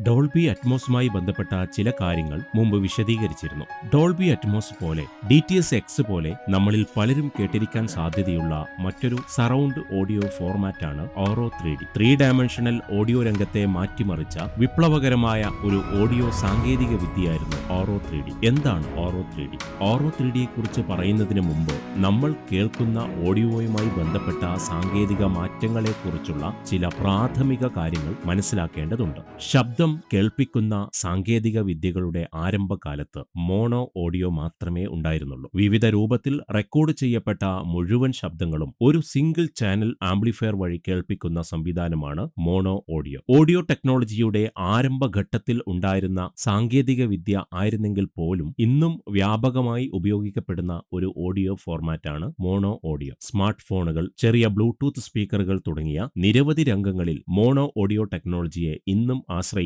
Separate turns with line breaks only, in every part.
Dolby അറ്റ്മോസുമായി ബന്ധപ്പെട്ട ചില കാര്യങ്ങൾ മുമ്പ് വിശദീകരിച്ചിരുന്നു. ഡോൾബി അറ്റ്മോസ് പോലെ ഡി ടി എസ് എക്സ് പോലെ നമ്മളിൽ പലരും കേട്ടിരിക്കാൻ സാധ്യതയുള്ള മറ്റൊരു surround audio ഫോർമാറ്റാണ് Auro three D. Three dimensional audio രംഗത്തെ മാറ്റിമറിച്ച വിപ്ലവകരമായ ഒരു ഓഡിയോ സാങ്കേതിക വിദ്യയായിരുന്നു ഓറോ ത്രീ ഡി. എന്താണ് Auro three D? Auro three ഡിയെ കുറിച്ച് പറയുന്നതിന് മുമ്പ് നമ്മൾ കേൾക്കുന്ന ഓഡിയോയുമായി ബന്ധപ്പെട്ട സാങ്കേതിക മാറ്റങ്ങളെക്കുറിച്ചുള്ള ചില പ്രാഥമിക കാര്യങ്ങൾ മനസ്സിലാക്കേണ്ടതുണ്ട്. ശബ്ദം കേൾപ്പിക്കുന്ന സാങ്കേതിക വിദ്യകളുടെ ആരംഭകാലത്ത് മോണോ ഓഡിയോ മാത്രമേ ഉണ്ടായിരുന്നുള്ളൂ. വിവിധ രൂപത്തിൽ റെക്കോർഡ് ചെയ്യപ്പെട്ട മുഴുവൻ ശബ്ദങ്ങളും ഒരു സിംഗിൾ ചാനൽ ആംപ്ലിഫയർ വഴി കേൾപ്പിക്കുന്ന സംവിധാനമാണ് മോണോ ഓഡിയോ. ഓഡിയോ ടെക്നോളജിയുടെ ആരംഭഘട്ടത്തിൽ ഉണ്ടായിരുന്ന സാങ്കേതിക വിദ്യ ആയിരുന്നെങ്കിൽ പോലും ഇന്നും വ്യാപകമായി ഉപയോഗിക്കപ്പെടുന്ന ഒരു ഓഡിയോ ഫോർമാറ്റാണ് മോണോ ഓഡിയോ. സ്മാർട്ട് ഫോണുകൾ ചെറിയ ബ്ലൂടൂത്ത് സ്പീക്കറുകൾ തുടങ്ങിയ നിരവധി രംഗങ്ങളിൽ മോണോ ഓഡിയോ ടെക്നോളജിയെ ഇന്നും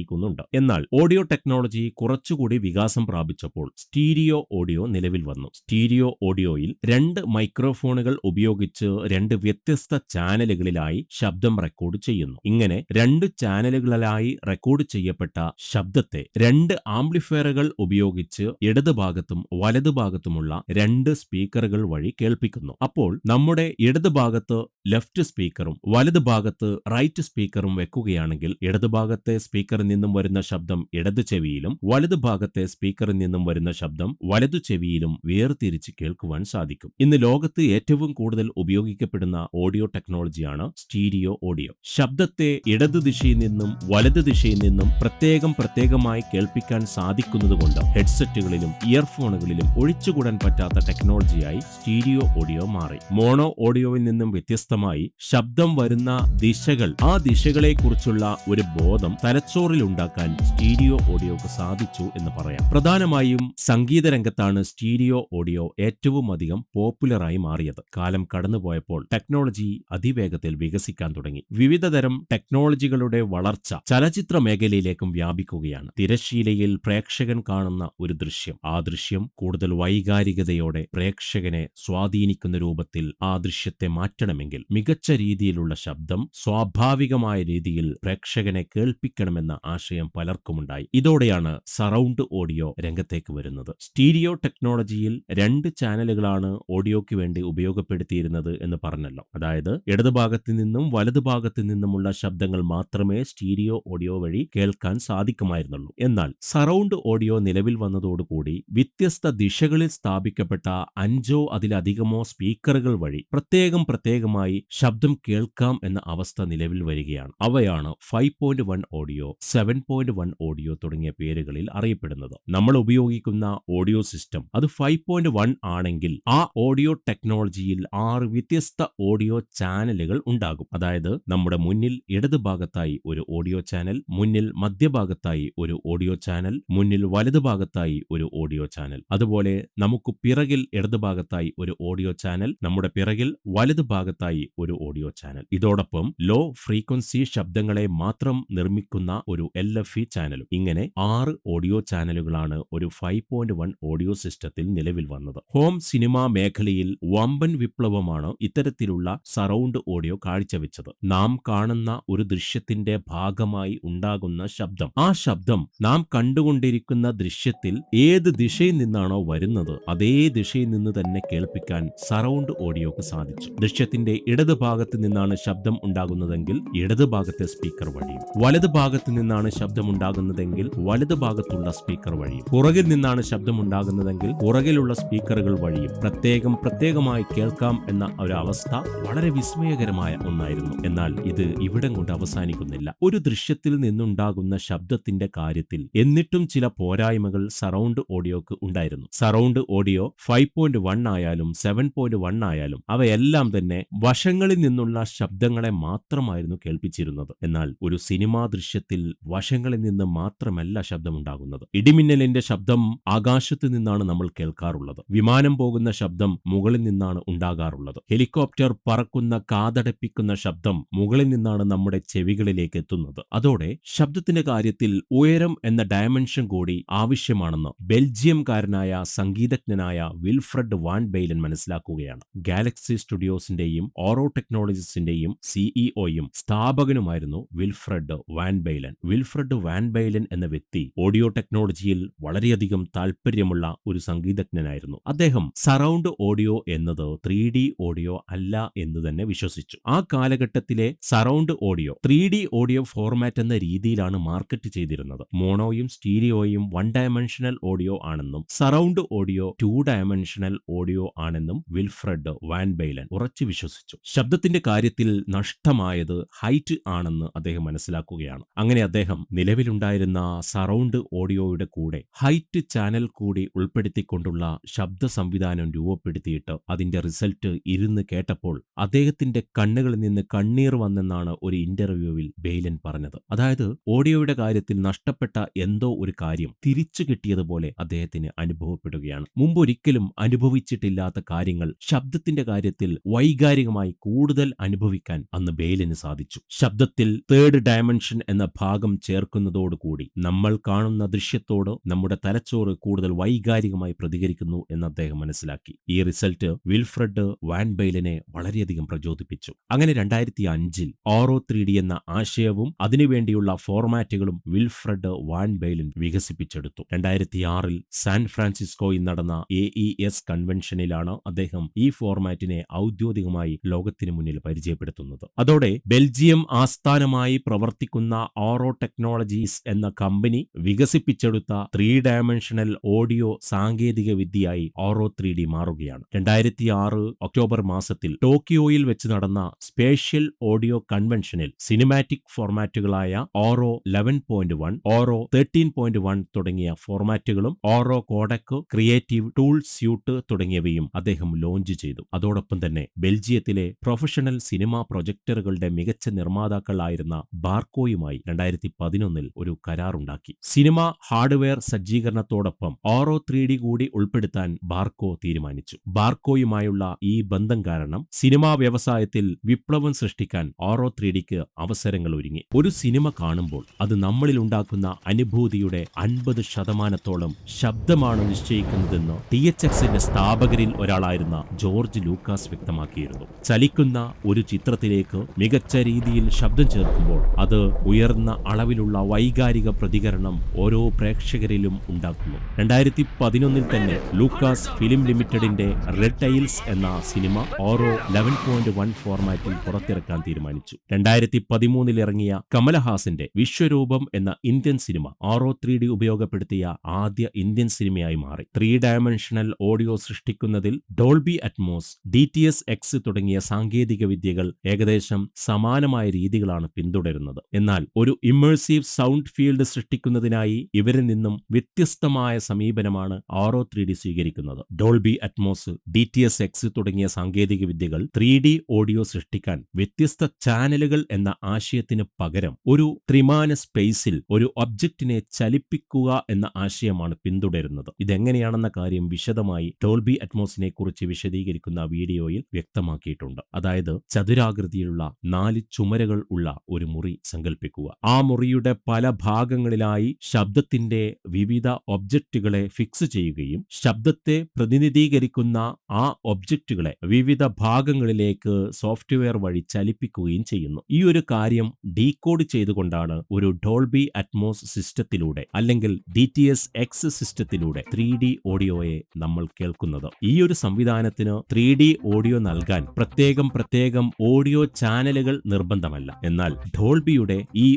ആശ്രയിക്കുന്നുണ്ട് എന്നാൽ ഓഡിയോ ടെക്നോളജി കുറച്ചുകൂടി വികാസം പ്രാപിച്ചപ്പോൾ സ്റ്റീരിയോ ഓഡിയോ നിലവിൽ വന്നു. സ്റ്റീരിയോ ഓഡിയോയിൽ രണ്ട് മൈക്രോഫോണുകൾ ഉപയോഗിച്ച് രണ്ട് വ്യത്യസ്ത ചാനലുകളിലായി ശബ്ദം റെക്കോർഡ് ചെയ്യുന്നു. ഇങ്ങനെ രണ്ട് ചാനലുകളിലായി റെക്കോർഡ് ചെയ്യപ്പെട്ട ശബ്ദത്തെ രണ്ട് ആംപ്ലിഫയറുകൾ ഉപയോഗിച്ച് ഇടതുഭാഗത്തും വലതുഭാഗത്തുമുള്ള രണ്ട് സ്പീക്കറുകൾ വഴി കേൾപ്പിക്കുന്നു. അപ്പോൾ നമ്മുടെ ഇടതുഭാഗത്ത് ലെഫ്റ്റ് സ്പീക്കറും വലതുഭാഗത്ത് റൈറ്റ് സ്പീക്കറും വെക്കുകയാണെങ്കിൽ ഇടതുഭാഗത്തെ സ്പീക്കറിൽ നിന്നും വരുന്ന ശബ്ദം ഇടതു ചെവിയിലും വലതുഭാഗത്തെ സ്പീക്കറിൽ നിന്നും വരുന്ന ശബ്ദം വലതു ചെവിയിലും വേർതിരിച്ച് കേൾക്കുവാൻ സാധിക്കും. ഇന്ന് ലോകത്ത് ഏറ്റവും കൂടുതൽ ഉപയോഗിക്കപ്പെടുന്ന ഓഡിയോ ടെക്നോളജിയാണ് സ്റ്റീരിയോ ഓഡിയോ. ശബ്ദത്തെ ഇടതു ദിശയിൽ നിന്നും വലതു ദിശയിൽ നിന്നും പ്രത്യേകം പ്രത്യേകമായി കേൾപ്പിക്കാൻ സാധിക്കുന്നതുകൊണ്ട് ഹെഡ്സെറ്റുകളിലും ഇയർഫോണുകളിലും ഒഴിച്ചുകൂടാൻ പറ്റാത്ത ടെക്നോളജിയായി സ്റ്റീരിയോ ഓഡിയോ മാറി. മോണോ ഓഡിയോയിൽ നിന്നും വ്യത്യസ്തമായി ശബ്ദം വരുന്ന ദിശകൾ ആ ദിശകളെക്കുറിച്ചുള്ള ഒരു ബോധം തലച്ചോറിൽ ഉണ്ടാക്കാൻ സ്റ്റീരിയോ ഓഡിയോക്ക് സാധിച്ചു എന്ന് പറയാം. പ്രധാനമായും സംഗീത രംഗത്താണ് സ്റ്റീരിയോ ഓഡിയോ ഏറ്റവും അധികം പോപ്പുലറായി മാറിയത്. കാലം കടന്നുപോയപ്പോൾ ടെക്നോളജി അതിവേഗത്തിൽ വികസിക്കാൻ തുടങ്ങി. വിവിധതരം ടെക്നോളജികളുടെ വളർച്ച ചലച്ചിത്ര മേഖലയിലേക്കും വ്യാപിക്കുകയാണ്. തിരശ്ശീലയിൽ പ്രേക്ഷകൻ കാണുന്ന ഒരു ദൃശ്യം. ആ ദൃശ്യം കൂടുതൽ വൈകാരികതയോടെ പ്രേക്ഷകനെ സ്വാധീനിക്കുന്ന രൂപത്തിൽ ആ ദൃശ്യത്തെ മാറ്റണമെങ്കിൽ മികച്ച രീതിയിലുള്ള ശബ്ദം സ്വാഭാവികമായ രീതിയിൽ പ്രേക്ഷകനെ കേൾപ്പിക്കണമെന്ന ആശയം പലർക്കുമുണ്ടായി. ഇതോടെയാണ് സറൗണ്ട് ഓഡിയോ രംഗത്തേക്ക് വരുന്നത്. സ്റ്റീരിയോ ടെക്നോളജിയിൽ രണ്ട് ചാനലുകളാണ് ഓഡിയോയ്ക്ക് വേണ്ടി ഉപയോഗപ്പെടുത്തിയിരുന്നത് എന്ന് പറഞ്ഞല്ലോ. അതായത് ഇടതുഭാഗത്തു നിന്നും വലതുഭാഗത്ത് നിന്നുമുള്ള ശബ്ദങ്ങൾ മാത്രമേ സ്റ്റീരിയോ ഓഡിയോ വഴി കേൾക്കാൻ സാധിക്കുമായിരുന്നുള്ളൂ. എന്നാൽ സറൗണ്ട് ഓഡിയോ നിലവിൽ വന്നതോടുകൂടി വ്യത്യസ്ത ദിശകളിൽ സ്ഥാപിക്കപ്പെട്ട അഞ്ചോ അതിലധികമോ സ്പീക്കറുകൾ വഴി പ്രത്യേകം പ്രത്യേകമായി ശബ്ദം കേൾക്കാം എന്ന അവസ്ഥ നിലവിൽ വരികയാണ്. അവയാണ് five point one audio seven point one audio തുടങ്ങിയ പേരുകളിൽ അറിയപ്പെടുന്നത്. നമ്മൾ ഉപയോഗിക്കുന്ന ഓഡിയോ സിസ്റ്റം അത് ഫൈവ് പോയിന്റ് വൺ ആണെങ്കിൽ ആ ഓഡിയോ ടെക്നോളജിയിൽ ആറ് വ്യത്യസ്ത ഓഡിയോ ചാനലുകൾ ഉണ്ടാകും. അതായത് നമ്മുടെ മുന്നിൽ ഇടതുഭാഗത്തായി ഒരു ഓഡിയോ ചാനൽ മുന്നിൽ മധ്യഭാഗത്തായി ഒരു ഓഡിയോ ചാനൽ മുന്നിൽ വലതുഭാഗത്തായി ഒരു ഓഡിയോ ചാനൽ അതുപോലെ നമുക്ക് പിറകിൽ ഇടതുഭാഗത്തായി ഒരു ഓഡിയോ ചാനൽ നമ്മുടെ പിറകിൽ വലതുഭാഗത്തായി ഒരു ഓഡിയോ ചാനൽ ഇതോടൊപ്പം ലോ ഫ്രീക്വൻസി ശബ്ദങ്ങളെ മാത്രം നിർമ്മിക്കുന്ന ഒരു എൽ എഫ് ഇ ചാനലും ഇങ്ങനെ ആറ് ഓഡിയോ ചാനലുകളാണ് ഒരു ഫൈവ് പോയിന്റ് വൺ ഓഡിയോ സിസ്റ്റത്തിൽ നിലവിൽ വന്നത്. ഹോം സിനിമാ മേഖലയിൽ വമ്പൻ വിപ്ലവമാണ് ഇത്തരത്തിലുള്ള സറൗണ്ട് ഓഡിയോ കാഴ്ചവെച്ചത്. നാം കാണുന്ന ഒരു ദൃശ്യത്തിന്റെ ഭാഗമായി ഉണ്ടാകുന്ന ശബ്ദം. ആ ശബ്ദം നാം കണ്ടുകൊണ്ടിരിക്കുന്ന ദൃശ്യത്തിൽ ഏത് ദിശയിൽ നിന്നാണോ വരുന്നത് അതേ ദിശയിൽ നിന്ന് തന്നെ കേൾപ്പിക്കാൻ സറൗണ്ട് ഓഡിയോക്ക് സാധിച്ചു. ദൃശ്യത്തിന്റെ ഇടത് ഭാഗത്ത് നിന്നാണ് ശബ്ദം ഉണ്ടാകുന്നതെങ്കിൽ ഇടത് ഭാഗത്തെ സ്പീക്കർ വഴിയും വലത് ഭാഗത്ത് നിന്നാണ് ശബ്ദം ഉണ്ടാകുന്നതെങ്കിൽ വലതുഭാഗത്തുള്ള സ്പീക്കർ വഴിയും പുറകിൽ നിന്നാണ് ശബ്ദമുണ്ടാകുന്നതെങ്കിൽ പുറകിലുള്ള സ്പീക്കറുകൾ വഴിയും പ്രത്യേകം പ്രത്യേകമായി കേൾക്കാം എന്ന ഒരവസ്ഥ വളരെ വിസ്മയകരമായ ഒന്നായിരുന്നു. എന്നാൽ ഇത് ഇവിടം കൊണ്ട് അവസാനിക്കുന്നില്ല. ഒരു ദൃശ്യത്തിൽ നിന്നുണ്ടാകുന്ന ശബ്ദത്തിന്റെ കാര്യത്തിൽ എന്നിട്ടും ചില പോരായ്മകൾ സറൗണ്ട് ഓഡിയോക്ക് ഉണ്ടായിരുന്നു. Surround audio five point one ആയാലും സെവൻ പോയിന്റ് വൺ ആയാലും അവയെല്ലാം തന്നെ വശങ്ങളിൽ നിന്നുള്ള ശബ്ദങ്ങളെ മാത്രമായിരുന്നു കേൾപ്പിച്ചിരുന്നത്. എന്നാൽ ഒരു സിനിമാ ദൃശ്യത്തിൽ വശങ്ങളിൽ നിന്ന് മാത്രമല്ല ശബ്ദമുണ്ടാകുന്നത്. ഇടിമിന്നലിന്റെ ശബ്ദം ആകാശത്ത് നിന്നാണ് നമ്മൾ കേൾക്കാറുള്ളത്. വിമാനം പോകുന്ന ശബ്ദം മുകളിൽ നിന്നാണ് ഉണ്ടാകാറുള്ളത്. ഹെലികോപ്റ്റർ പറക്കുന്ന കാതടപ്പിക്കുന്ന ശബ്ദം മുകളിൽ നിന്നാണ് നമ്മുടെ ചെവികളിലേക്ക് എത്തുന്നത്. അതോടെ ശബ്ദത്തിന്റെ കാര്യത്തിൽ ഉയരം എന്ന ഡയമെൻഷൻ കൂടി ആവശ്യമാണെന്ന് ബെൽജിയംകാരനായ സംഗീതജ്ഞനായ വിൽഫ്രഡ് വാൻ ബെയ്ലൻ മനസ്സിലാക്കുകയാണ്. ഗാലക്സി സ്റ്റുഡിയോസിന്റെയും ഓറോ ടെക്നോളജീസിന്റെയും സിഇഒയും സ്ഥാപകനുമായിരുന്നു Wilfried Van Baelen. Wilfried Van Baelen എന്ന വ്യക്തി ഓഡിയോ ടെക്നോളജിയിൽ വളരെയധികം താൽപ്പര്യമുള്ള ഒരു സംഗീതജ്ഞനായിരുന്നു. അദ്ദേഹം സറൗണ്ട് ഓഡിയോ എന്നത് ത്രീ ഓഡിയോ അല്ല എന്ന് തന്നെ വിശ്വസിച്ചു. ആ കാലഘട്ടത്തിലെ surround audio three audio format എന്ന രീതിയിലാണ് മാർക്കറ്റ് ചെയ്തിരുന്നത്. മോണോയും സ്റ്റീരിയോയും വൺ ഡയമെൻഷനൽ ഓഡിയോ ആണെന്നും surround audio two dimensional audio ആണെന്നും വിൽഫ്രഡ് വാൻ ബൈലൻ ഉറച്ചു വിശ്വസിച്ചു. ശബ്ദത്തിന്റെ കാര്യത്തിൽ നഷ്ടമായത് ഹൈറ്റ് ആണെന്ന് അദ്ദേഹം മനസ്സിലാക്കുകയാണ്. അങ്ങനെ അദ്ദേഹം നിലവിലുണ്ടായിരുന്ന സറൗണ്ട് ഓഡിയോയുടെ കൂടെ ഹൈറ്റ് ചാനൽ കൂടി ഉൾപ്പെടുത്തിക്കൊണ്ടുള്ള ശബ്ദ സംവിധാനം രൂപപ്പെടുത്തിയിട്ട് അതിന്റെ റിസൾട്ട് ഇരുന്ന് കേട്ടപ്പോൾ അദ്ദേഹത്തിന്റെ കണ്ണുകളിൽ നിന്ന് കണ്ണീർ വന്നെന്നാണ് ഒരു ഇന്റർവ്യൂവിൽ ബെയ്ലൻ പറഞ്ഞത്. അതായത് ഓഡിയോയുടെ കാര്യത്തിൽ നഷ്ടപ്പെട്ട എന്തോ ഒരു കാര്യം തിരിച്ചു കിട്ടിയതുപോലെ അദ്ദേഹത്തിന് അനുഭവപ്പെടുകയാണ്. മുമ്പൊരിക്കലും അനുഭവിച്ചിട്ടില്ലാത്ത കാര്യങ്ങൾ ശബ്ദത്തിന്റെ കാര്യത്തിൽ വൈകാരികമായി കൂടുതൽ അനുഭവിക്കാൻ അന്ന് ബെയ്ലിന് സാധിച്ചു. ശബ്ദത്തിൽ തേർഡ് ഡയമെൻഷൻ എന്ന ഭാഗം ചേർക്കുന്നതോടുകൂടി നമ്മൾ കാണുന്ന ദൃശ്യത്തോട് നമ്മുടെ തലച്ചോറ് കൂടുതൽ വൈകാരികമായി പ്രതികരിക്കുന്നു എന്ന് അദ്ദേഹം മനസ്സിലാക്കി. ഈ റിസൾട്ട് വിൽഫ്രഡ് വാൻ ബെയിലിനെ വളരെയധികം പ്രചോദിപ്പിച്ചു. അങ്ങനെ രണ്ടായിരത്തി അഞ്ചിൽ ഓറോ ത്രീ ഡി എന്ന ആശയവും അതിനുവേണ്ടിയുള്ള ഫോർമാറ്റുകളും വിൽഫ്രഡ് വാൻ ബെയിലിൻ വികസിപ്പിച്ചെടുത്തു. രണ്ടായിരത്തി ആറിൽ സാൻ ഫ്രാൻസിസ്കോയിൽ നടന്ന എ ഇ എസ് കൺവെൻഷനിലാണ് അദ്ദേഹം ഈ ഫോർമാറ്റിനെ ഔദ്യോഗികമായി ലോകത്തിനു മുന്നിൽ പരിചയപ്പെടുത്തുന്നത്. അതോടെ ബെൽജിയം ആസ്ഥാനമായി പ്രവർത്തിക്കുന്ന ഓറോ ടെക്നോളജീസ് എന്ന കമ്പനി വികസിപ്പിച്ചെടുത്ത ത്രീ ഡയമെൻഷണൽ ഓഡിയോ സാങ്കേതിക വിദ്യയായി ഓറോ ത്രീ ഡി മാറുകയാണ്. രണ്ടായിരത്തി ആറ് ഒക്ടോബർ മാസത്തിൽ ടോക്കിയോയിൽ വെച്ച് നടന്ന സ്പേഷ്യൽ ഓഡിയോ കൺവെൻഷനിൽ cinematic ഫോർമാറ്റുകളായ Auro eleven point one Auro thirteen point one തുടങ്ങിയ ഫോർമാറ്റുകളും Auro codec creative tool suite തുടങ്ങിയവയും അദ്ദേഹം ലോഞ്ച് ചെയ്തു. അതോടൊപ്പം തന്നെ ബെൽജിയത്തിലെ പ്രൊഫഷണൽ സിനിമാ പ്രൊജക്ടറുകളുടെ മികച്ച നിർമ്മാതാക്കളായിരുന്ന ബാർക്കോയുമായി രണ്ടായിരത്തി പതിനൊന്നിൽ ഒരു കരാറുണ്ടാക്കി. സിനിമ ഹാർഡ്വെയർ സജ്ജീകരണത്തോടൊപ്പം ഓറോ ത്രീ ഡി കൂടി ഉൾപ്പെടുത്താൻ ബാർക്കോ തീരുമാനിച്ചു. ബാർക്കോയുമായുള്ള ഈ ബന്ധം കാരണം സിനിമാ വ്യവസായത്തിൽ വിപ്ലവം സൃഷ്ടിക്കാൻ ഓറോ ത്രീ ഡിക്ക് അവസരങ്ങൾ ഒരുങ്ങി. ഒരു സിനിമ കാണുമ്പോൾ അത് നമ്മളിൽ ഉണ്ടാക്കുന്ന അനുഭൂതിയുടെ അൻപത് ശതമാനത്തോളം ശബ്ദമാണ് നിശ്ചയിക്കുന്നതെന്ന് ടി എച്ച് എക്സിന്റെ സ്ഥാപകരിൽ ഒരാളായിരുന്ന ജോർജ് ലൂക്കാസ് വ്യക്തമാക്കിയിരുന്നു. ചലിക്കുന്ന ഒരു ചിത്രത്തിലേക്ക് മികച്ച രീതിയിൽ ശബ്ദം ചേർക്കുമ്പോൾ അത് ഉയർന്ന അളവിലുള്ള വൈകാരിക പ്രതികരണം ഓരോ പ്രേക്ഷകരിലും ഉണ്ടാക്കുന്നു രണ്ടായിരത്തി പതിനൊന്നിൽ തന്നെ ലൂക്കാസ് ഫിലിം ലിമിറ്റഡിന്റെ റെഡ് ടൈൽസ് എന്ന cinema Auro eleven point one ഫോർമാറ്റിൽ പുറത്തിറക്കാൻ തീരുമാനിച്ചു. രണ്ടായിരത്തി പതിമൂന്നിൽ ഇറങ്ങിയ കമലഹാസന്റെ വിശ്വരൂപം എന്ന Indian cinema Auro three D ഉപയോഗപ്പെടുത്തിയ ആദ്യ ഇന്ത്യൻ സിനിമയായി മാറി. ത്രീ ഡയമെൻഷണൽ ഓഡിയോ സൃഷ്ടിക്കുന്നതിൽ Dolby Atmos D T S X തുടങ്ങിയ സാങ്കേതിക വിദ്യകൾ ഏകദേശം സമാനമായ രീതികളാണ് പിന്തുടരുന്നത്. എന്നാൽ ഒരു ഇമ്മേഴ്സീവ് സൗണ്ട് ഫീൽഡ് സൃഷ്ടിക്കുന്നതിനായി ഇവരിൽ നിന്നും വ്യത്യസ്തമായ സമീപനമാണ് ആറോ ത്രീ ഡി സ്വീകരിക്കുന്നത്. Dolby Atmos D T S X തുടങ്ങിയ സാങ്കേതിക വിദ്യകൾ ത്രീ ഡി ഓഡിയോ സൃഷ്ടിക്കാൻ വ്യത്യസ്ത ചാനലുകൾ എന്ന ആശയത്തിന് പകരം ഒരു ത്രിമാന സ്പേസിൽ ഒരു ഒബ്ജക്റ്റിനെ ചലിപ്പിക്കുക എന്ന ആശയമാണ് പിന്തുടരുന്നത്. ഇതെങ്ങനെയാണെന്ന കാര്യം വിശദമായി ഡോൾബി അറ്റ്മോസിനെ കുറിച്ച് വിശദീകരിക്കുന്ന വീഡിയോയിൽ വ്യക്തമാക്കിയിട്ടുണ്ട്. അതായത് ചതുരാകൃതിയിലുള്ള നാല് ചുമരുകൾ ഉള്ള ഒരു മുറി സങ്കല്പിക്കുക ആ മുറിയുടെ പല ഭാഗങ്ങളിലായി ശബ്ദത്തിന്റെ വിവിധ ഒബ്ജക്റ്റുകളെ ഫിക്സ് ചെയ്യുകയും ശബ്ദത്തെ പ്രതിനിധീകരിക്കുന്ന ആ ഒബ്ജക്റ്റുകളെ വിവിധ ഭാഗങ്ങളിലേക്ക് സോഫ്റ്റ്വെയർ വഴി ചലിപ്പിക്കുകയും ചെയ്യുന്നു. ഈ ഒരു കാര്യം ഡീകോഡ് ചെയ്തുകൊണ്ടാണ് ഒരു ഡോൾബി അറ്റ്മോസ് സിസ്റ്റത്തിലൂടെ അല്ലെങ്കിൽ ഡി ടി എസ് എക്സ് സിസ്റ്റത്തിലൂടെ ത്രീ ഡി ഓഡിയോയെ നമ്മൾ കേൾക്കുന്നത്. ഈ ഒരു സംവിധാനത്തിന് ത്രീ ഡി ഓഡിയോ നൽകാൻ പ്രത്യേകം പ്രത്യേകം ഓഡിയോ ചാനലുകൾ നിർബന്ധമല്ല. എന്നാൽ ഡോൾബിയുടെ ഈ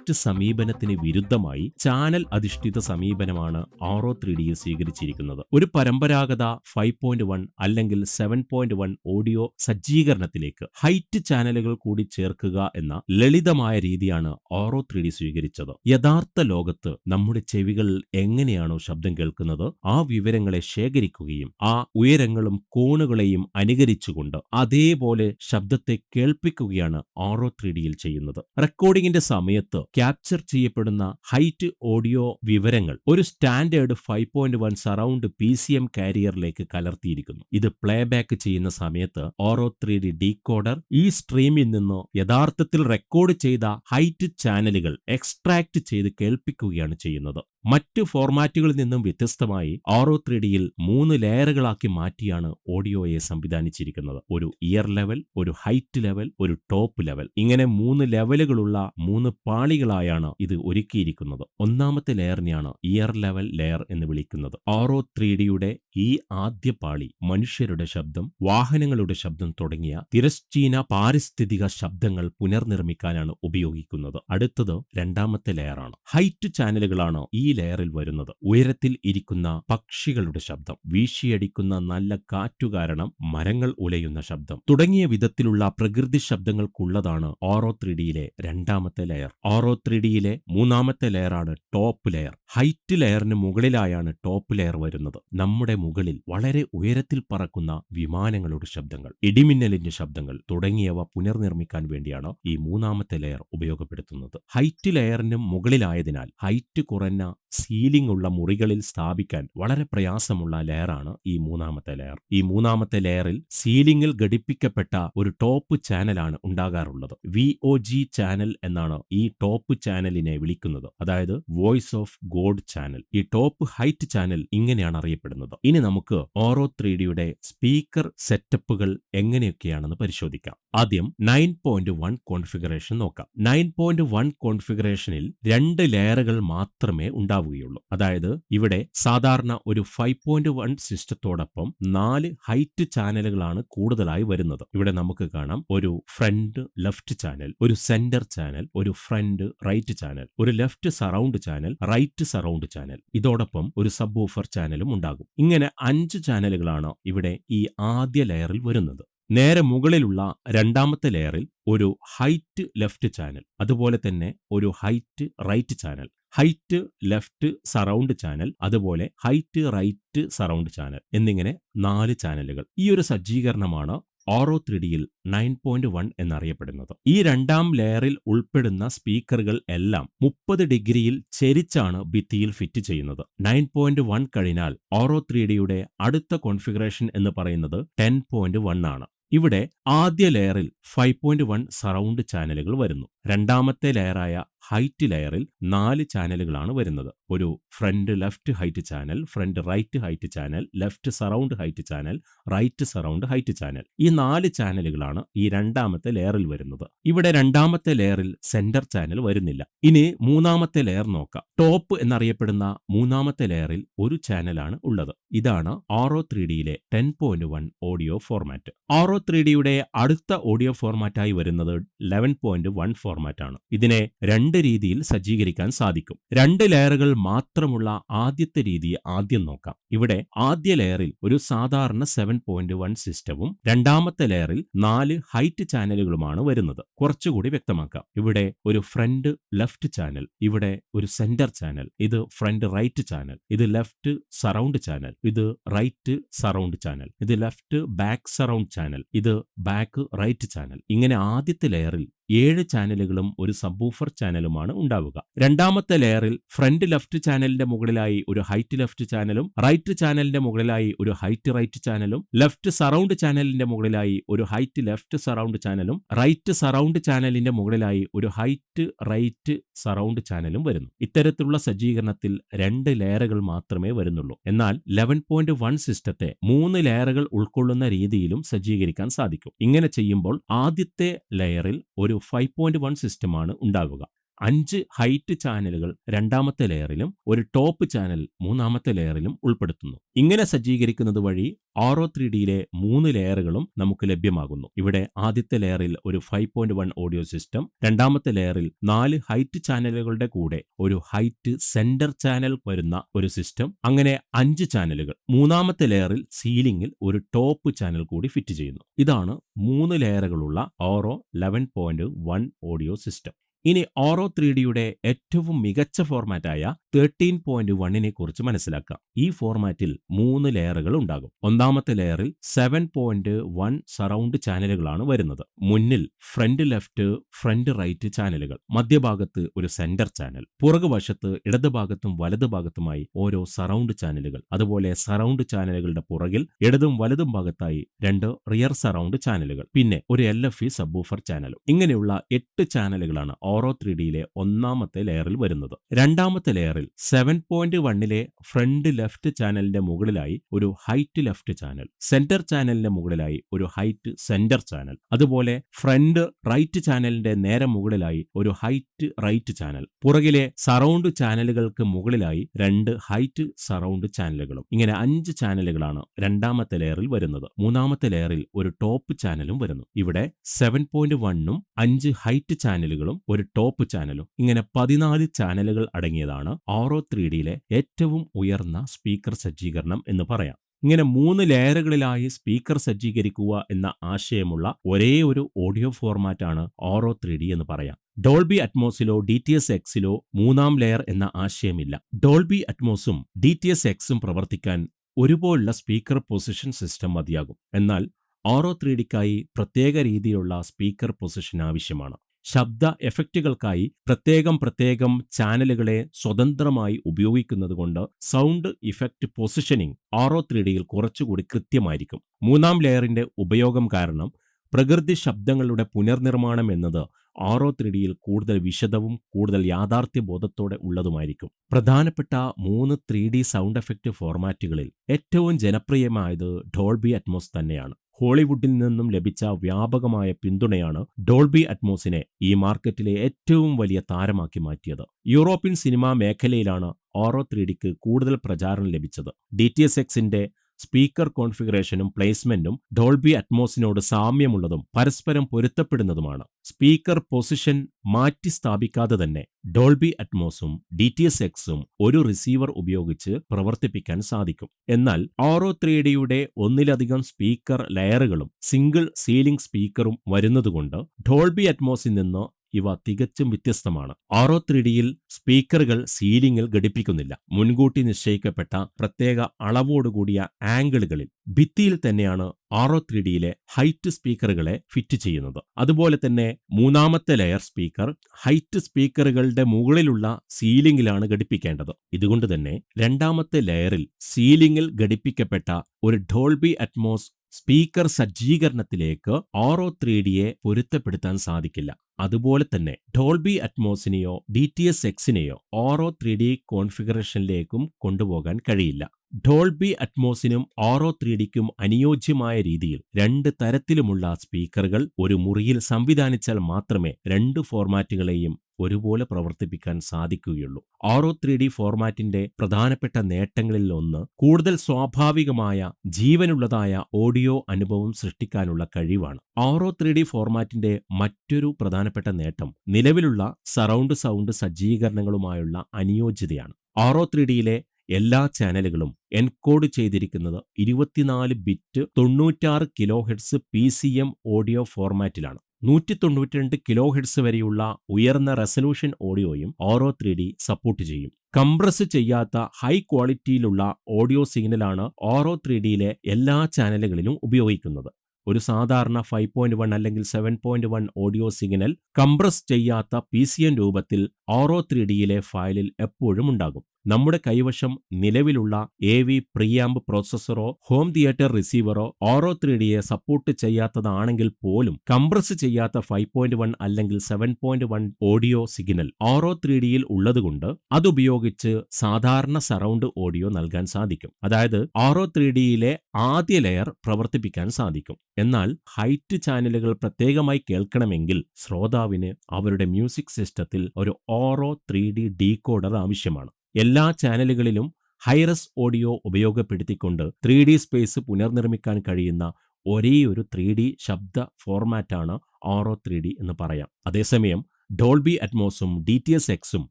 ഒബ്ജക്റ്റ് സമീപനത്തിന് വിരുദ്ധമായി ചാനൽ അധിഷ്ഠിത സമീപനമാണ് ഓറോ ത്രീ ഡിയിൽ സ്വീകരിച്ചിരിക്കുന്നത്. ഒരു പരമ്പരാഗത ഫൈവ് പോയിന്റ് വൺ അല്ലെങ്കിൽ സെവൻ പോയിന്റ് വൺ ഓഡിയോ സജ്ജീകരണത്തിലേക്ക് ഹൈറ്റ് ചാനലുകൾ കൂടി ചേർക്കുക എന്ന ലളിതമായ രീതിയാണ് ഓറോ ത്രീ ഡി സ്വീകരിച്ചത്. യഥാർത്ഥ ലോകത്ത് നമ്മുടെ ചെവികൾ എങ്ങനെയാണോ ശബ്ദം കേൾക്കുന്നത് ആ വിവരങ്ങളെ ശേഖരിക്കുകയും ആ ഉയരങ്ങളും കോണുകളെയും അനുകരിച്ചുകൊണ്ട് അതേപോലെ ശബ്ദത്തെ കേൾപ്പിക്കുകയാണ് ഓറോ ത്രീ ഡിയിൽ ചെയ്യുന്നത്. റെക്കോർഡിംഗിന്റെ സമയത്ത് ക്യാപ്ചർ ചെയ്യപ്പെടുന്ന ഹൈറ്റ് ഓഡിയോ വിവരങ്ങൾ ഒരു standard five point one surround P C M കാരിയറിലേക്ക് കലർത്തിയിരിക്കുന്നു. ഇത് പ്ലേബാക്ക് ചെയ്യുന്ന സമയത്ത് ഓറോ ത്രീ ഡി ഡീകോഡർ ഈ സ്ട്രീമിൽ നിന്ന് യഥാർത്ഥത്തിൽ റെക്കോർഡ് ചെയ്ത ഹൈറ്റ് ചാനലുകൾ എക്സ്ട്രാക്ട് ചെയ്ത് കേൾപ്പിക്കുകയാണ് ചെയ്യുന്നത്. മറ്റു ഫോർമാറ്റുകളിൽ നിന്നും വ്യത്യസ്തമായി ആറോ ത്രീ ഡിയിൽ മൂന്ന് ലെയറുകളാക്കി മാറ്റിയാണ് ഓഡിയോയെ സംവിധാനിച്ചിരിക്കുന്നത്. ഒരു ഇയർ ലെവൽ ഒരു ഹൈറ്റ് ലെവൽ ഒരു ടോപ്പ് ലെവൽ. ഇങ്ങനെ മൂന്ന് ലെവലുകളുള്ള മൂന്ന് പാളികളായാണ് ഇത് ഒരുക്കിയിരിക്കുന്നത്. ഒന്നാമത്തെ ലെയറിനെയാണ് ഇയർ ലെവൽ ലെയർ എന്ന് വിളിക്കുന്നത്. ആറോ ത്രീ ഡിയുടെ ഈ ആദ്യ പാളി മനുഷ്യരുടെ ശബ്ദം വാഹനങ്ങളുടെ ശബ്ദം തുടങ്ങിയ തിരശ്ചീന പാരിസ്ഥിതിക ശബ്ദങ്ങൾ പുനർനിർമ്മിക്കാനാണ് ഉപയോഗിക്കുന്നത്. അടുത്തത് രണ്ടാമത്തെ ലെയറാണ്. ഹൈറ്റ് ചാനലുകളാണ് ഈ ലെയറിൽ വരുന്നത്. ഉയരത്തിൽ ഇരിക്കുന്ന പക്ഷികളുടെ ശബ്ദം. വീശിയടിക്കുന്ന നല്ല കാറ്റു കാരണം മരങ്ങൾ ഉലയുന്ന ശബ്ദം. തുടങ്ങിയ വിധത്തിലുള്ള പ്രകൃതി ശബ്ദങ്ങൾക്കുള്ളതാണ് ഓറോ ത്രീ ഡിയിലെ രണ്ടാമത്തെ ലെയർ. ഓറോ ത്രീ ഡിയിലെ മൂന്നാമത്തെ ലെയറാണ് ടോപ്പ് ലെയർ. ഹൈറ്റ് ലെയറിന് മുകളിലായാണ് ടോപ്പ് ലെയർ വരുന്നത്. നമ്മുടെ മുകളിൽ വളരെ ഉയരത്തിൽ പറക്കുന്ന വിമാനങ്ങളുടെ ശബ്ദങ്ങൾ ഇടിമിന്നലിന്റെ ശബ്ദങ്ങൾ തുടങ്ങിയവ പുനർനിർമ്മിക്കാൻ വേണ്ടിയാണ് ഈ മൂന്നാമത്തെ ലെയർ ഉപയോഗപ്പെടുത്തുന്നത്. ഹൈറ്റ് ലെയറിന് മുകളിലായതിനാൽ ഹൈറ്റ് കുറഞ്ഞ സീലിംഗ് ഉള്ള മുറികളിൽ സ്ഥാപിക്കാൻ വളരെ പ്രയാസമുള്ള ലെയറാണ് ഈ മൂന്നാമത്തെ ലെയർ. ഈ മൂന്നാമത്തെ ലെയറിൽ സീലിംഗിൽ ഘടിപ്പിക്കപ്പെട്ട ഒരു ടോപ്പ് ചാനലാണ് ഉണ്ടാകാറുള്ളത്. വി ഒ ജി ചാനൽ എന്നാണ് ഈ ടോപ്പ് ചാനലിനെ വിളിക്കുന്നത്. അതായത് വോയിസ് ഓഫ് ഗോഡ് ചാനൽ. ഈ ടോപ്പ് ഹൈറ്റ് ചാനൽ ഇങ്ങനെയാണ് അറിയപ്പെടുന്നത്. ഇനി നമുക്ക് ഓറോ ത്രീ ഡിയുടെ സ്പീക്കർ സെറ്റപ്പുകൾ എങ്ങനെയൊക്കെയാണെന്ന് പരിശോധിക്കാം. ആദ്യം നയൻ പോയിന്റ് വൺ കോൺഫിഗറേഷൻ നോക്കാം. നയൻ പോയിന്റ് വൺ കോൺഫിഗറേഷനിൽ രണ്ട് ലെയറുകൾ മാത്രമേ ഉണ്ടാവുകയുള്ളൂ. അതായത് ഇവിടെ സാധാരണ ഒരു ഫൈവ് പോയിന്റ് വൺ സിസ്റ്റത്തോടൊപ്പം നാല് ഹൈറ്റ് ചാനലുകളാണ് കൂടുതലായി വരുന്നത്. ഇവിടെ നമുക്ക് കാണാം ഒരു ഫ്രണ്ട് ലെഫ്റ്റ് ചാനൽ ഒരു സെന്റർ ചാനൽ ഒരു ഫ്രണ്ട് റൈറ്റ് ചാനൽ ഒരു left surround channel right surround channel ഇതോടൊപ്പം ഒരു സബ് ഓഫർ ചാനലും ഉണ്ടാകും. ഇങ്ങനെ അഞ്ച് ചാനലുകളാണ് ഇവിടെ ഈ ആദ്യ ലെയറിൽ വരുന്നത്. നേരെ മുകളിലുള്ള രണ്ടാമത്തെ ലെയറിൽ ഒരു ഹൈറ്റ് ലെഫ്റ്റ് ചാനൽ അതുപോലെ തന്നെ ഒരു height right channel height left surround channel അതുപോലെ ഹൈറ്റ് റൈറ്റ് സറൗണ്ട് ചാനൽ എന്നിങ്ങനെ നാല് ചാനലുകൾ ഈ ഒരു സജ്ജീകരണമാണ് ഓറോ ത്രീ ഡിയിൽ നയൻ പോയിന്റ് വൺ എന്നറിയപ്പെടുന്നത്. ഈ രണ്ടാം ലെയറിൽ ഉൾപ്പെടുന്ന സ്പീക്കറുകൾ എല്ലാം മുപ്പത് ഡിഗ്രിയിൽ ചെരിച്ചാണ് ഭിത്തിയിൽ ഫിറ്റ് ചെയ്യുന്നത്. നയൻ പോയിന്റ് വൺ കഴിഞ്ഞാൽ ഓറോ ത്രീ ഡിയുടെ അടുത്ത കോൺഫിഗറേഷൻ എന്ന് പറയുന്നത് ടെൻ പോയിന്റ് വൺ ആണ്. ഇവിടെ ആദ്യ ലെയറിൽ ഫൈവ് പോയിന്റ് വൺ സറൗണ്ട് ചാനലുകൾ വരുന്നു. രണ്ടാമത്തെ ലെയറായ ഹൈറ്റ് ലെയറിൽ നാല് ചാനലുകളാണ് വരുന്നത്. ഒരു front left height channel front right height channel left surround height channel right surround height channel ഈ നാല് ചാനലുകളാണ് ഈ രണ്ടാമത്തെ ലെയറിൽ വരുന്നത്. ഇവിടെ രണ്ടാമത്തെ ലെയറിൽ സെന്റർ ചാനൽ വരുന്നില്ല. ഇനി മൂന്നാമത്തെ ലെയർ നോക്കാം. ടോപ്പ് എന്നറിയപ്പെടുന്ന മൂന്നാമത്തെ ലെയറിൽ ഒരു ചാനലാണ് ഉള്ളത്. ഇതാണ് Auro three ഡിയിലെ ten point one audio format Auro three ഡിയുടെ അടുത്ത ഓഡിയോ ഫോർമാറ്റായി വരുന്നത് ലെവൻ പോയിന്റ് വൺ ഫോർമാറ്റ് ആണ്. ഇതിനെ രണ്ട് രീതിയിൽ സജ്ജീകരിക്കാൻ സാധിക്കും. രണ്ട് ലെയറുകൾ മാത്രമുള്ള ആദ്യത്തെ രീതി ആദ്യം നോക്കാം. ഇവിടെ ആദ്യ ലെയറിൽ ഒരു സാധാരണ സെവൻ പോയിന്റ് വൺ സിസ്റ്റവും രണ്ടാമത്തെ ലെയറിൽ നാല് ഹൈറ്റ് ചാനലുകളുമാണ് വരുന്നത്. കുറച്ചുകൂടി വ്യക്തമാക്കാം. ഇവിടെ ഒരു ഫ്രണ്ട് ലെഫ്റ്റ് ചാനൽ ഇവിടെ ഒരു സെന്റർ ചാനൽ ഇത് ഫ്രണ്ട് റൈറ്റ് ചാനൽ ഇത് ലെഫ്റ്റ് സറൗണ്ട് ചാനൽ ഇത് റൈറ്റ് സറൗണ്ട് ചാനൽ ഇത് ലെഫ്റ്റ് ബാക്ക് സറൗണ്ട് ചാനൽ ഇത് ബാക്ക് റൈറ്റ് ചാനൽ ഇങ്ങനെ ആദ്യത്തെ ലെയറിൽ ഏഴ് ചാനലുകളും ഒരു സബ്ബൂഫർ ചാനലുമാണ് ഉണ്ടാവുക. രണ്ടാമത്തെ ലെയറിൽ ഫ്രണ്ട് ലെഫ്റ്റ് ചാനലിന്റെ മുകളിലായി ഒരു ഹൈറ്റ് ലെഫ്റ്റ് ചാനലും റൈറ്റ് ചാനലിന്റെ മുകളിലായി ഒരു ഹൈറ്റ് റൈറ്റ് ചാനലും ലെഫ്റ്റ് സറൗണ്ട് ചാനലിന്റെ മുകളിലായി ഒരു ഹൈറ്റ് ലെഫ്റ്റ് സറൗണ്ട് ചാനലും റൈറ്റ് സറൗണ്ട് ചാനലിന്റെ മുകളിലായി ഒരു ഹൈറ്റ് റൈറ്റ് സറൗണ്ട് ചാനലും വരുന്നു. ഇത്തരത്തിലുള്ള സജ്ജീകരണത്തിൽ രണ്ട് ലെയറുകൾ മാത്രമേ വരുന്നുള്ളൂ. എന്നാൽ ലെവൻ പോയിന്റ് വൺ സിസ്റ്റത്തെ മൂന്ന് ലെയറുകൾ ഉൾക്കൊള്ളുന്ന രീതിയിലും സജ്ജീകരിക്കാൻ സാധിക്കും. ഇങ്ങനെ ചെയ്യുമ്പോൾ ആദ്യത്തെ ലെയറിൽ ഒരു ഫൈവ് പോയിന്റ് വൺ സിസ്റ്റമാണ് ഉണ്ടാവുക. അഞ്ച് ഹൈറ്റ് ചാനലുകൾ രണ്ടാമത്തെ ലെയറിലും ഒരു ടോപ്പ് ചാനൽ മൂന്നാമത്തെ ലെയറിലും ഉൾപ്പെടുത്തുന്നു. ഇങ്ങനെ സജ്ജീകരിക്കുന്നത് വഴി ആറോ ത്രീ ഡിയിലെ മൂന്ന് ലെയറുകളും നമുക്ക് ലഭ്യമാകുന്നു. ഇവിടെ ആദ്യത്തെ ലെയറിൽ ഒരു five point one audio system രണ്ടാമത്തെ ലെയറിൽ നാല് ഹൈറ്റ് ചാനലുകളുടെ കൂടെ ഒരു ഹൈറ്റ് സെന്റർ ചാനൽ വരുന്ന ഒരു സിസ്റ്റം അങ്ങനെ അഞ്ച് ചാനലുകൾ മൂന്നാമത്തെ ലെയറിൽ സീലിംഗിൽ ഒരു ടോപ്പ് ചാനൽ കൂടി ഫിറ്റ് ചെയ്യുന്നു. ഇതാണ് മൂന്ന് ലെയറുകളുള്ള Auro eleven point one audio system ഇനി ഓറോ ത്രീ ഡിയുടെ ഏറ്റവും മികച്ച ഫോർമാറ്റായ തേർട്ടീൻ പോയിന്റ് വണ്ണിനെ കുറിച്ച് മനസ്സിലാക്കാം. ഈ ഫോർമാറ്റിൽ മൂന്ന് ലെയറുകൾ ഉണ്ടാകും. ഒന്നാമത്തെ ലെയറിൽ സെവൻ പോയിന്റ് വൺ സറൗണ്ട് ചാനലുകളാണ് വരുന്നത്. മുന്നിൽ ഫ്രണ്ട് ലെഫ്റ്റ് ഫ്രണ്ട് റൈറ്റ് ചാനലുകൾ മധ്യഭാഗത്ത് ഒരു സെന്റർ ചാനൽ പുറകുവശത്ത് ഇടതുഭാഗത്തും വലതുഭാഗത്തുമായി ഓരോ സറൗണ്ട് ചാനലുകൾ അതുപോലെ സറൗണ്ട് ചാനലുകളുടെ പുറകിൽ ഇടതും വലതും ഭാഗത്തായി രണ്ട് റിയർ സറൗണ്ട് ചാനലുകൾ പിന്നെ ഒരു എൽ എഫ് ഇ സബ്ബൂഫർ ചാനലും. ഇങ്ങനെയുള്ള എട്ട് ചാനലുകളാണ് ഓറോ ത്രീ ഡിയിലെ ഒന്നാമത്തെ ലെയറിൽ വരുന്നത്. രണ്ടാമത്തെ ലെയറിൽ സെവൻ പോയിന്റ് വണ്ണിലെ ഫ്രണ്ട് ലെഫ്റ്റ് ചാനലിന്റെ മുകളിലായി ഒരു ഹൈറ്റ് ലെഫ്റ്റ് ചാനൽ സെന്റർ ചാനലിന്റെ മുകളിലായി ഒരു ഹൈറ്റ് സെന്റർ ചാനൽ അതുപോലെ ഫ്രണ്ട് റൈറ്റ് ചാനലിന്റെ നേരെ മുകളിലായി ഒരു ഹൈറ്റ് റൈറ്റ് ചാനൽ പുറകിലെ സറൗണ്ട് ചാനലുകൾക്ക് മുകളിലായി രണ്ട് ഹൈറ്റ് സറൗണ്ട് ചാനലുകളും ഇങ്ങനെ അഞ്ച് ചാനലുകളാണ് രണ്ടാമത്തെ ലെയറിൽ വരുന്നത്. മൂന്നാമത്തെ ലെയറിൽ ഒരു ടോപ്പ് ചാനലും വരുന്നു. ഇവിടെ സെവൻ പോയിന്റ് വണ്ണും അഞ്ച് ഹൈറ്റ് ചാനലുകളും ഒരു ടോപ്പ് ചാനലും ഇങ്ങനെ പതിനാല് ചാനലുകൾ അടങ്ങിയതാണ് ആറോ ത്രീ ഡിയിലെ ഏറ്റവും ഉയർന്ന സ്പീക്കർ സജ്ജീകരണം എന്ന് പറയാം. ഇങ്ങനെ മൂന്ന് ലെയറുകളിലായി സ്പീക്കർ സജ്ജീകരിക്കുക എന്ന ആശയമുള്ള ഒരേ ഒരു ഓഡിയോ ഫോർമാറ്റാണ് ഓറോ ത്രീ ഡി എന്ന് പറയാം. ഡോൾബി അറ്റ്മോസിലോ ഡി ടി എസ് എക്സിലോ മൂന്നാം ലെയർ എന്ന ആശയമില്ല. ഡോൾബി അറ്റ്മോസും ഡി ടി എസ് എക്സും പ്രവർത്തിക്കാൻ ഒരുപോലുള്ള സ്പീക്കർ പൊസിഷൻ സിസ്റ്റം മതിയാകും. എന്നാൽ ഓറോ ത്രീ ഡിക്കായി പ്രത്യേക രീതിയിലുള്ള സ്പീക്കർ പൊസിഷൻ ആവശ്യമാണ്. ശബ്ദ എഫക്റ്റുകൾക്കായി പ്രത്യേകം പ്രത്യേകം ചാനലുകളെ സ്വതന്ത്രമായി ഉപയോഗിക്കുന്നതുകൊണ്ട് sound effect positioning Auro three ഡിയിൽ കുറച്ചുകൂടി കൃത്യമായിരിക്കും. മൂന്നാം ലെയറിന്റെ ഉപയോഗം കാരണം പ്രകൃതി ശബ്ദങ്ങളുടെ പുനർനിർമ്മാണം എന്നത് ആറോ ത്രീ ഡിയിൽ കൂടുതൽ വിശദവും കൂടുതൽ യാഥാർത്ഥ്യബോധത്തോടെ ഉള്ളതുമായിരിക്കും. പ്രധാനപ്പെട്ട മൂന്ന് ത്രീ ഡി സൗണ്ട് എഫക്റ്റ് ഫോർമാറ്റുകളിൽ ഏറ്റവും ജനപ്രിയമായത് ഡോൾബി അറ്റ്മോസ് തന്നെയാണ്. ഹോളിവുഡിൽ നിന്നും ലഭിച്ച വ്യാപകമായ പിന്തുണയാണ് ഡോൾബി അറ്റ്മോസിനെ ഈ മാർക്കറ്റിലെ ഏറ്റവും വലിയ താരമാക്കി മാറ്റിയത്. യൂറോപ്യൻ സിനിമാ മേഖലയിലാണ് ഓറോ ത്രീ ഡിക്ക് കൂടുതൽ പ്രചാരണം ലഭിച്ചത്. ഡി ടി എസ് എക്സിന്റെ സ്പീക്കർ കോൺഫിഗറേഷനും പ്ലേസ്മെന്റും ഡോൾബി അറ്റ്മോസിനോട് സാമ്യമുള്ളതും പരസ്പരം പൊരുത്തപ്പെടുന്നതുമാണ്. സ്പീക്കർ പൊസിഷൻ മാറ്റി സ്ഥാപിക്കാതെ തന്നെ ഡോൾബി അറ്റ്മോസും ഡി ടി എസ് എക്സും ഒരു റിസീവർ ഉപയോഗിച്ച് പ്രവർത്തിപ്പിക്കാൻ സാധിക്കും. എന്നാൽ ഓറോ ത്രീ ഡിയുടെ ഒന്നിലധികം സ്പീക്കർ ലെയറുകളും സിംഗിൾ സീലിംഗ് സ്പീക്കറും വരുന്നതുകൊണ്ട് ഡോൾബി അറ്റ്മോസിൽ നിന്ന് ഇവ തികച്ചും വ്യത്യസ്തമാണ്. ആറോ ത്രിഡിയിൽ സ്പീക്കറുകൾ സീലിംഗിൽ ഘടിപ്പിക്കുന്നില്ല. മുൻകൂട്ടി നിശ്ചയിക്കപ്പെട്ട പ്രത്യേക അളവോടുകൂടിയ ആംഗിളുകളിൽ. ഭിത്തിയിൽ തന്നെയാണ് ആറോ ത്രിഡിയിലെ ഹൈറ്റ് സ്പീക്കറുകളെ ഫിറ്റ് ചെയ്യുന്നത്. അതുപോലെ തന്നെ മൂന്നാമത്തെ ലെയർ സ്പീക്കർ ഹൈറ്റ് സ്പീക്കറുകളുടെ മുകളിലുള്ള സീലിംഗിലാണ് ഘടിപ്പിക്കേണ്ടത്. ഇതുകൊണ്ട് തന്നെ രണ്ടാമത്തെ ലെയറിൽ സീലിംഗിൽ ഘടിപ്പിക്കപ്പെട്ട ഒരു ഡോൾബി അറ്റ്മോസ് സ്പീക്കർ സജ്ജീകരണത്തിലേക്ക് ആറോ ത്രീ ഡിയെ പൊരുത്തപ്പെടുത്താൻ സാധിക്കില്ല. അതുപോലെ തന്നെ ഡോൾബി അറ്റ്മോസിനെയോ ഡി ടി എസ് എക്സിനെയോ ഓറോ ത്രീ ഡി കോൺഫിഗറേഷനിലേക്കും കൊണ്ടുപോകാൻ കഴിയില്ല. ഡോൾബി അറ്റ്മോസിനും ഓറോ ത്രീ ഡിക്കും അനുയോജ്യമായ രീതിയിൽ രണ്ട് തരത്തിലുമുള്ള സ്പീക്കറുകൾ ഒരു മുറിയിൽ സംവിധാനിച്ചാൽ മാത്രമേ രണ്ട് ഫോർമാറ്റുകളെയും ഒരുപോലെ പ്രവർത്തിപ്പിക്കാൻ സാധിക്കുകയുള്ളൂ. ആറോ ത്രീ ഡി ഫോർമാറ്റിന്റെ പ്രധാനപ്പെട്ട നേട്ടങ്ങളിൽ ഒന്ന് കൂടുതൽ സ്വാഭാവികമായ ജീവനുള്ളതായ ഓഡിയോ അനുഭവം സൃഷ്ടിക്കാനുള്ള കഴിവാണ്. ആറോ ത്രീ ഡി ഫോർമാറ്റിന്റെ മറ്റൊരു പ്രധാനപ്പെട്ട നേട്ടം നിലവിലുള്ള സറൗണ്ട് സൗണ്ട് സജ്ജീകരണങ്ങളുമായുള്ള അനുയോജ്യതയാണ്. ആറോ ത്രീ ഡിയിലെ എല്ലാ ചാനലുകളും എൻകോഡ് ചെയ്തിരിക്കുന്നത് ഇരുപത്തിനാല് ബിറ്റ് തൊണ്ണൂറ്റാറ് kilohertz P C M audio ഫോർമാറ്റിലാണ്. നൂറ്റി തൊണ്ണൂറ്റിരണ്ട് കിലോ ഹെഡ്സ് വരെയുള്ള ഉയർന്ന റെസല്യൂഷൻ ഓഡിയോയും ഓറോ ത്രീ ഡി സപ്പോർട്ട് ചെയ്യും. കംപ്രസ് ചെയ്യാത്ത ഹൈ ക്വാളിറ്റിയിലുള്ള ഓഡിയോ സിഗ്നലാണ് ഓറോ ത്രീ ഡിയിലെ എല്ലാ ചാനലുകളിലും ഉപയോഗിക്കുന്നത്. ഒരു സാധാരണ ഫൈവ് പോയിന്റ് വൺ അല്ലെങ്കിൽ seven point one audio signal compress ചെയ്യാത്ത പി സി എൻ രൂപത്തിൽ ഓറോ ത്രീ ഡിയിലെ ഫയലിൽ എപ്പോഴും ഉണ്ടാകും. നമ്മുടെ കൈവശം നിലവിലുള്ള എ വി പ്രിയാമ്പ് പ്രോസസ്സറോ ഹോം തിയേറ്റർ റിസീവറോ ഓറോ ത്രീ ഡിയെ സപ്പോർട്ട് ചെയ്യാത്തതാണെങ്കിൽ പോലും കംപ്രസ് ചെയ്യാത്ത ഫൈവ് പോയിന്റ് വൺ അല്ലെങ്കിൽ seven point one audio signal Auro three ഡിയിൽ ഉള്ളതുകൊണ്ട് അതുപയോഗിച്ച് സാധാരണ സറൗണ്ട് ഓഡിയോ നൽകാൻ സാധിക്കും. അതായത് ഓറോ ത്രീ ഡിയിലെ ആദ്യ ലെയർ പ്രവർത്തിപ്പിക്കാൻ സാധിക്കും. എന്നാൽ ഹൈറ്റ് ചാനലുകൾ പ്രത്യേകമായി കേൾക്കണമെങ്കിൽ ശ്രോതാവിന് അവരുടെ മ്യൂസിക് സിസ്റ്റത്തിൽ ഒരു ഓറോ ത്രീ ഡി ഡീകോഡർ ആവശ്യമാണ്. എല്ലാ ചാനലുകളിലും ഹൈറസ് ഓഡിയോ ഉപയോഗപ്പെടുത്തിക്കൊണ്ട് ത്രീ ഡി സ്പേസ് പുനർനിർമ്മിക്കാൻ കഴിയുന്ന ഒരേ ഒരു ത്രീ ഡി ശബ്ദ ഫോർമാറ്റാണ് ഓറോ ത്രീ ഡി എന്ന് പറയാം. അതേസമയം ഡോൾബി അറ്റ്മോസും ഡി ടി എസ് എക്സും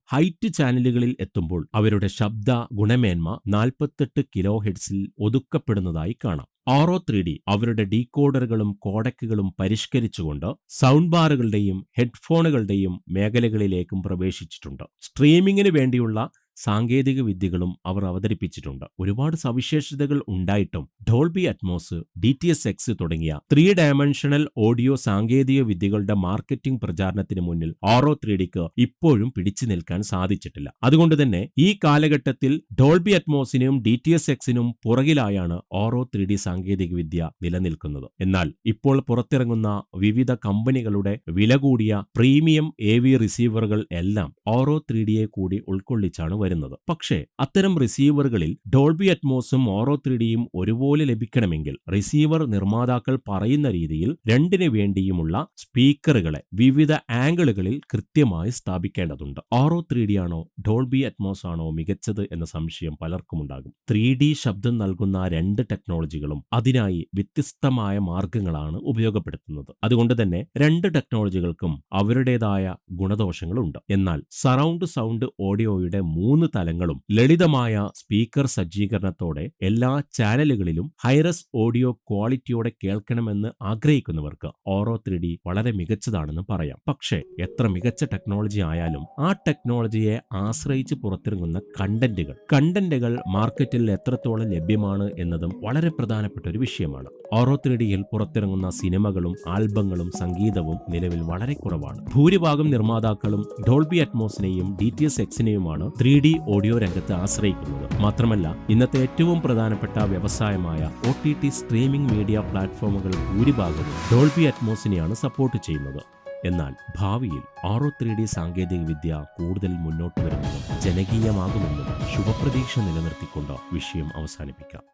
ഹൈറ്റ് ചാനലുകളിൽ എത്തുമ്പോൾ അവരുടെ ശബ്ദ ഗുണമേന്മ നാൽപ്പത്തെട്ട് കിലോ ഹെഡ്സിൽ ഒതുക്കപ്പെടുന്നതായി കാണാം. ഓറോ ത്രീ ഡി അവരുടെ ഡീകോഡറുകളും കോഡക്കുകളും പരിഷ്കരിച്ചുകൊണ്ട് സൗണ്ട് ബാറുകളുടെയും ഹെഡ്ഫോണുകളുടെയും മേഖലകളിലേക്കും പ്രവേശിച്ചിട്ടുണ്ട്. സ്ട്രീമിംഗിന് വേണ്ടിയുള്ള സാങ്കേതിക വിദ്യകളും അവർ അവതരിപ്പിച്ചിട്ടുണ്ട്. ഒരുപാട് സവിശേഷതകൾ ഉണ്ടായിട്ടും Dolby Atmos D T S X തുടങ്ങിയ ത്രീ ഡയമെൻഷണൽ ഓഡിയോ സാങ്കേതിക വിദ്യകളുടെ മാർക്കറ്റിംഗ് പ്രചാരണത്തിന് മുന്നിൽ ആറോ ത്രീ ഡിക്ക് ഇപ്പോഴും പിടിച്ചു നിൽക്കാൻ സാധിച്ചിട്ടില്ല. അതുകൊണ്ട് തന്നെ ഈ കാലഘട്ടത്തിൽ ഡോൾബി അറ്റ്മോസിനും ഡി ടി എസ് എക്സിനും പുറകിലായാണ് ഓറോ ത്രീ ഡി സാങ്കേതിക വിദ്യ നിലനിൽക്കുന്നത്. എന്നാൽ ഇപ്പോൾ പുറത്തിറങ്ങുന്ന വിവിധ കമ്പനികളുടെ വില കൂടിയ പ്രീമിയം എ വി റിസീവറുകൾ എല്ലാം ഓറോ ത്രീ ഡിയെ കൂടി ഉൾക്കൊള്ളിച്ചാണ് വരുന്നത് പക്ഷേ അത്തരം റിസീവറുകളിൽ ഡോൾബി അറ്റ്മോസും ഓറോ ത്രീഡിയും ഒരുപോലെ ലഭിക്കണമെങ്കിൽ റിസീവർ നിർമ്മാതാക്കൾ പറയുന്ന രീതിയിൽ രണ്ടിനു വേണ്ടിയുമുള്ള സ്പീക്കറുകളെ വിവിധ ആംഗിളുകളിൽ കൃത്യമായി സ്ഥാപിക്കേണ്ടതുണ്ട്. ഓറോ ത്രീ ഡി ആണോ ഡോൾബി അറ്റ്മോസ് ആണോ മികച്ചത് എന്ന സംശയം പലർക്കും ഉണ്ടാകും. ത്രീ ഡി ശബ്ദം നൽകുന്ന രണ്ട് ടെക്നോളജികളും അതിനായി വ്യത്യസ്തമായ മാർഗങ്ങളാണ് ഉപയോഗപ്പെടുത്തുന്നത്. അതുകൊണ്ട് തന്നെ രണ്ട് ടെക്നോളജികൾക്കും അവരുടേതായ ഗുണദോഷങ്ങളുണ്ട്. എന്നാൽ സറൗണ്ട് സൗണ്ട് ഓഡിയോയുടെ മൂന്ന് തലങ്ങളും ലളിതമായ സ്പീക്കർ സജ്ജീകരണത്തോടെ എല്ലാ ചാനലുകളിലും ഹൈറസ് ഓഡിയോ ക്വാളിറ്റിയോടെ കേൾക്കണമെന്ന് ആഗ്രഹിക്കുന്നവർക്ക് ഓറോ ത്രീ വളരെ മികച്ചതാണെന്ന് പറയാം. പക്ഷേ എത്ര മികച്ച ടെക്നോളജി ആയാലും ആ ടെക്നോളജിയെ ആശ്രയിച്ച് പുറത്തിറങ്ങുന്ന കണ്ടന്റുകൾ കണ്ടന്റുകൾ മാർക്കറ്റിൽ എത്രത്തോളം ലഭ്യമാണ് എന്നതും വളരെ പ്രധാനപ്പെട്ട ഒരു വിഷയമാണ്. ഓറോ ത്രീ ഡിയിൽ പുറത്തിറങ്ങുന്ന സിനിമകളും ആൽബങ്ങളും സംഗീതവും നിലവിൽ വളരെ കുറവാണ്. ഭൂരിഭാഗം നിർമ്മാതാക്കളും ഡോൾബി അറ്റ്മോസിനെയും ഡി ടി എസ് എക്സിനെയുമാണ് ത്രീ ഡി ഓഡിയോ രംഗത്ത് ആശ്രയിക്കുന്നത് മാത്രമല്ല ഇന്നത്തെ ഏറ്റവും പ്രധാനപ്പെട്ട വ്യവസായമായ O T T streaming media പ്ലാറ്റ്ഫോമുകൾ ഭൂരിഭാഗവും ഡോൾബി അറ്റ്മോസിനെയാണ് സപ്പോർട്ട് ചെയ്യുന്നത്. എന്നാൽ ഭാവിയിൽ ആറോ ത്രീ ഡി സാങ്കേതിക വിദ്യ കൂടുതൽ മുന്നോട്ട് വരുമെന്നും ജനകീയമാകുമെന്നും ശുഭപ്രതീക്ഷ നിലനിർത്തിക്കൊണ്ട് വിഷയം അവസാനിപ്പിക്കാം.